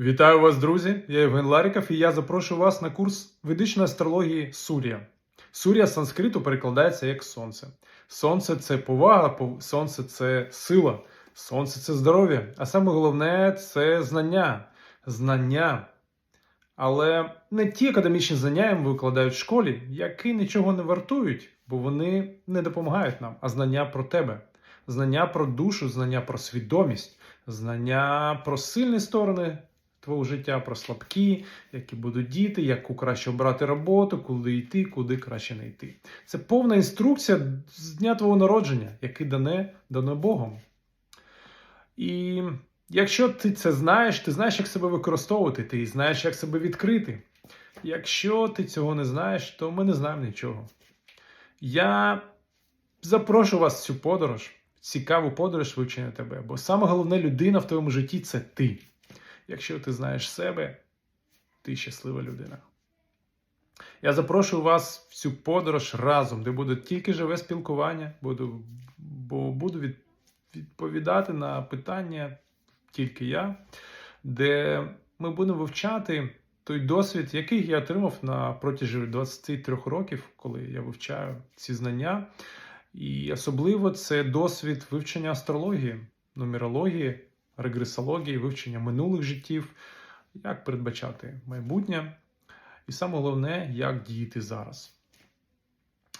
Вітаю вас, друзі! Я Євген Ларіков і я запрошую вас на курс ведичної астрології Сур'я. Сур'я з санскриту перекладається як сонце. Сонце це повага, сонце це сила, сонце це здоров'я. А саме головне це знання. Знання. Але не ті академічні знання їм викладають в школі, які нічого не вартують, бо вони не допомагають нам, а знання про тебе, знання про душу, знання про свідомість, знання про сильні сторони твого життя, про слабкі, які будуть діти, яку краще обрати роботу, куди йти, куди краще не йти. Це повна інструкція з дня твого народження, який дане, дано Богом. І якщо ти це знаєш, ти знаєш, як себе використовувати, ти знаєш, як себе відкрити. Якщо ти цього не знаєш, то ми не знаємо нічого. Я запрошую вас в цю подорож, цікаву подорож вивчення тебе, бо саме головна людина в твоєму житті це ти. Якщо ти знаєш себе, ти щаслива людина. Я запрошую вас в цю подорож разом, де буде тільки живе спілкування, буду, бо буду від, відповідати на питання тільки я, де ми будемо вивчати той досвід, який я отримав на протязі 23 років, коли я вивчаю ці знання. І особливо це досвід вивчення астрології, нумерології, регресології, вивчення минулих життів, як передбачати майбутнє, і саме головне, як діяти зараз.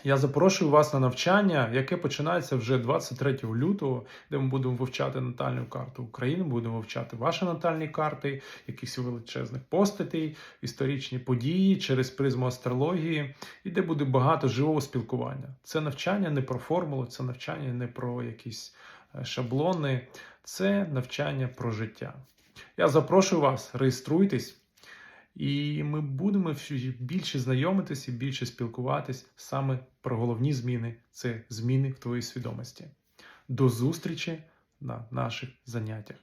Я запрошую вас на навчання, яке починається вже 23 лютого, де ми будемо вивчати натальну карту України, будемо вивчати ваші натальні карти, якихось величезних постатей, історичні події через призму астрології, і де буде багато живого спілкування. Це навчання не про формулу, це навчання не про якісь е, шаблони, це навчання про життя. Я запрошую вас, реєструйтесь. І ми будемо більше знайомитись і більше спілкуватись саме про головні зміни це зміни в твоїй свідомості. До зустрічі на наших заняттях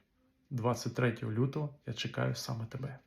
23 лютого. Я чекаю саме тебе.